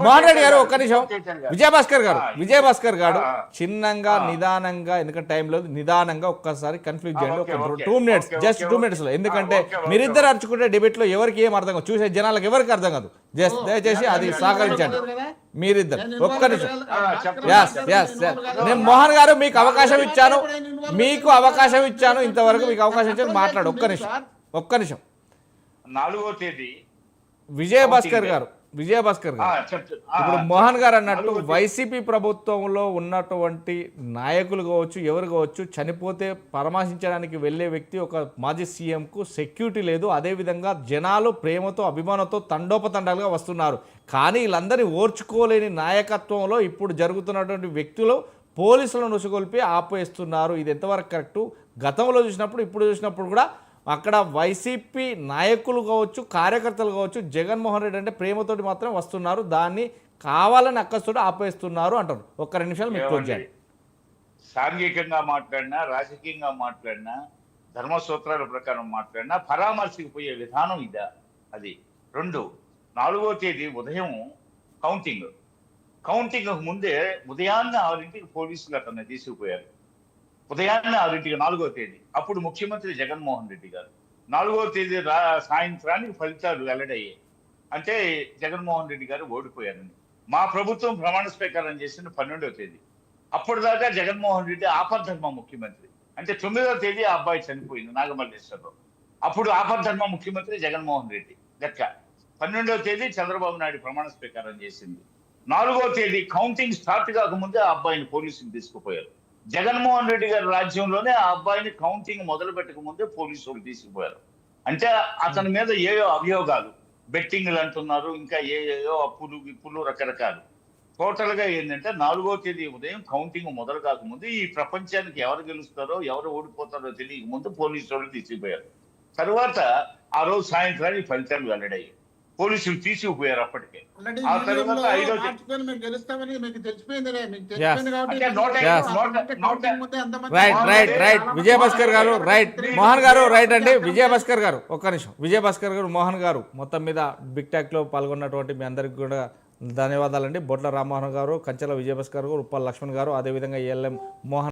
మోహన్ రెడ్డి గారు ఒక్క నిమిషం. విజయభాస్కర్ గారు విజయభాస్కర్ గారు చిన్నంగా. నిదానంగా ఎందుకంటే టైం లేదు నిదానంగా ఒక్కసారి కన్ఫ్యూజ్ చేయండి. ఒక టూ మినిట్స్ జస్ట్ టూ. మినిట్స్లో. ఎందుకంటే మీరిద్దరు అరుచుకుంటే డిబేట్లో ఎవరికి ఏం అర్థం కాదు. చూసే జనాలకు ఎవరికి అర్థం కాదు. జస్ట్ దయచేసి అది సహకరించండి. మీరిద్దరు. ఒక్క నిమిషం. నేను మోహన్ గారు మీకు అవకాశం ఇచ్చాను. మీకు అవకాశం ఇచ్చాను. ఇంతవరకు మీకు అవకాశం ఇచ్చాను. మాట్లాడు. ఒక్క నిమిషం. ఒక్క నిమిషం. నాలుగో తేదీ. విజయభాస్కర్ గారు. విజయభాస్కర్ ఇప్పుడు మోహన్ గారు అన్నట్టు. వైసీపీ ప్రభుత్వంలో ఉన్నటువంటి నాయకులు కావచ్చు ఎవరు కావచ్చు చనిపోతే పరామర్శించడానికి వెళ్ళే వ్యక్తి ఒక మాజీ సీఎంకు సెక్యూరిటీ లేదు. అదేవిధంగా జనాలు ప్రేమతో అభిమానంతో తండోపతండాలుగా వస్తున్నారు. కానీ వీళ్ళందరినీ ఓర్చుకోలేని నాయకత్వంలో ఇప్పుడు జరుగుతున్నటువంటి వ్యక్తులు పోలీసులను నుసుగొల్పి ఆపేస్తున్నారు. ఇది ఎంతవరకు కరెక్టు? గతంలో చూసినప్పుడు ఇప్పుడు చూసినప్పుడు కూడా అక్కడ వైసీపీ నాయకులు కావచ్చు కార్యకర్తలు కావచ్చు జగన్మోహన్ రెడ్డి అంటే ప్రేమతోటి మాత్రం వస్తున్నారు. దాన్ని కావాలని అక్కస్తోటి ఆపేస్తున్నారు అంటారు. ఒక్క రెండు నిమిషాలు మీకు క్లోజ్ చేయండి. సాంఘికంగా మాట్లాడినా రాజకీయంగా మాట్లాడినా ధర్మసూత్రాల ప్రకారం మాట్లాడినా పరామర్శకు పోయే విధానం ఇదా? అది రెండు. నాలుగో తేదీ ఉదయం కౌంటింగ్. కౌంటింగ్ ముందే ఉదయాన్నే ఆరింటికి పోలీసులు అతన్ని తీసుకుపోయారు. ఉదయాన్నే ఆరింటికి నాలుగో తేదీ. అప్పుడు ముఖ్యమంత్రి జగన్మోహన్ రెడ్డి గారు. నాలుగో తేదీ రా సాయంత్రానికి ఫలితాలు వెల్లడయ్యాయి. అంటే జగన్మోహన్ రెడ్డి గారు ఓడిపోయారని. మా ప్రభుత్వం ప్రమాణ స్వీకారం చేసిన పన్నెండవ తేదీ. అప్పటిదాకా జగన్మోహన్ రెడ్డి ఆపద్ధర్మ ముఖ్యమంత్రి. అంటే తొమ్మిదవ తేదీ ఆ అబ్బాయి చనిపోయింది నాగమల్లేశ్వరరావు. అప్పుడు ఆపద్ధర్మ ముఖ్యమంత్రి జగన్మోహన్ రెడ్డి. లెక్క. పన్నెండవ తేదీ చంద్రబాబు నాయుడు ప్రమాణ స్వీకారం చేసింది. నాలుగో తేదీ కౌంటింగ్ స్టార్ట్ కాకముందే ఆ అబ్బాయిని పోలీసులు తీసుకుపోయారు. జగన్మోహన్ రెడ్డి గారి రాజ్యంలోనే ఆ అబ్బాయిని కౌంటింగ్ మొదలు పెట్టక ముందే పోలీసులు తీసుకుపోయారు అంటే అతని మీద ఏయో అభియోగాలు. బెట్టింగ్లు అంటున్నారు ఇంకా ఏయో అప్పులు విప్పులు రకరకాలు. టోటల్గా ఏంటంటే నాలుగో తేదీ ఉదయం కౌంటింగ్ మొదలు కాకముందు ఈ ప్రపంచానికి ఎవరు గెలుస్తారో ఎవరు ఓడిపోతారో తెలియక ముందు పోలీసు వాళ్ళు తీసుకుపోయారు తర్వాత ఆ రోజు సాయంత్రానికి ఫలితాలు వెల్లడయ్యాయి. పోలీసులు తీసుకుపోయారు అప్పటికే. ఆ తర్వాత ఐదో రైట్ రైట్ రైట్ విజయభాస్కర్ గారు రైట్ మోహన్ గారు రైట్ అండి విజయభాస్కర్ గారు ఒక్క నిమిషం. విజయభాస్కర్ గారు మోహన్ గారు మొత్తం మీద బిగ్ టాక్లో పాల్గొన్నటువంటి మీ అందరికి కూడా ధన్యవాదాలండి. బొట్ల రామ్మోహన్ గారు కంచెల విజయభాస్కర్ గారు ఉప్పల్ లక్ష్మణ్ గారు అదేవిధంగా ఎల్ఎం మోహన్